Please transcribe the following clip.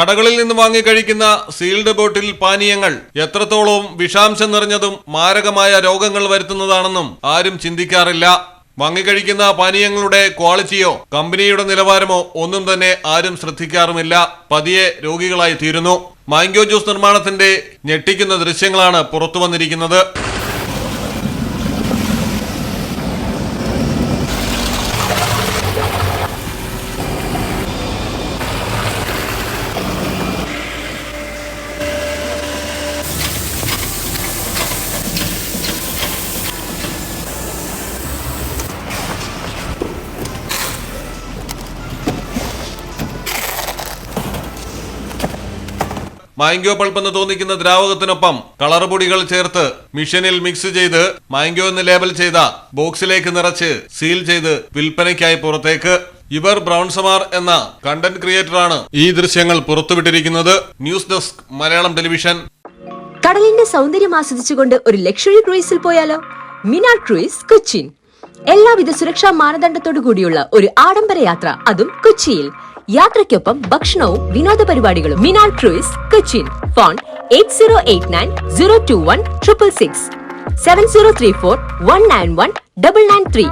കടകളിൽ നിന്ന് വാങ്ങി കഴിക്കുന്ന സീൽഡ് ബോട്ടിൽ പാനീയങ്ങൾ എത്രത്തോളവും വിഷാംശം നിറഞ്ഞതും മാരകമായ രോഗങ്ങൾ വരുത്തുന്നതാണെന്നും ആരും ചിന്തിക്കാറില്ല. വാങ്ങിക്കഴിക്കുന്ന പാനീയങ്ങളുടെ ക്വാളിറ്റിയോ കമ്പനിയുടെ നിലവാരമോ ഒന്നും തന്നെ ആരും ശ്രദ്ധിക്കാറുമില്ല. പതിയെ രോഗികളായി തീരുന്നു. മാംഗോ ജ്യൂസ് നിർമ്മാണത്തിന്റെ ഞെട്ടിക്കുന്ന ദൃശ്യങ്ങളാണ് പുറത്തു വന്നിരിക്കുന്നത് മാംഗോ പൾപ്പ് എന്ന് തോന്നിക്കുന്ന ദ്രാവകത്തിനൊപ്പം കളർ പൊടികൾ ചേർത്ത് മിഷനിൽ മിക്സ് ചെയ്ത് മാംഗോ എന്ന് ലേബൽ ചെയ്ത ബോക്സിലേക്ക് നിറച്ച് സീൽ ചെയ്ത് വിൽപ്പനയ്ക്കായി പുറത്തേക്ക്. ഇവർ ബ്രൗൺസമാർ എന്ന കണ്ടന്റ് ക്രിയേറ്ററാണ് ഈ ദൃശ്യങ്ങൾ പുറത്തുവിട്ടിരിക്കുന്നത്. News desk Malayalam television. കടലിന്റെ സൗന്ദര്യം ആസ്വദിച്ചുകൊണ്ട് ഒരു ലക്ഷറി ക്രൂയിസിൽ പോയാലോ? മിനാ ക്രൂയിസ് കൊച്ചിൻ. എല്ലാവിധ സുരക്ഷാ മാനദണ്ഡത്തോടു കൂടിയുള്ള ഒരു ആഡംബര യാത്ര അതും കൊച്ചിയിൽ. യാത്രയ്ക്കൊപ്പം ഭക്ഷണവും വിനോദ പരിപാടികളും. Minal cruise Cochin. Phone eight zero eight nine zero two one triple six. Seven zero three four one nine one double nine three.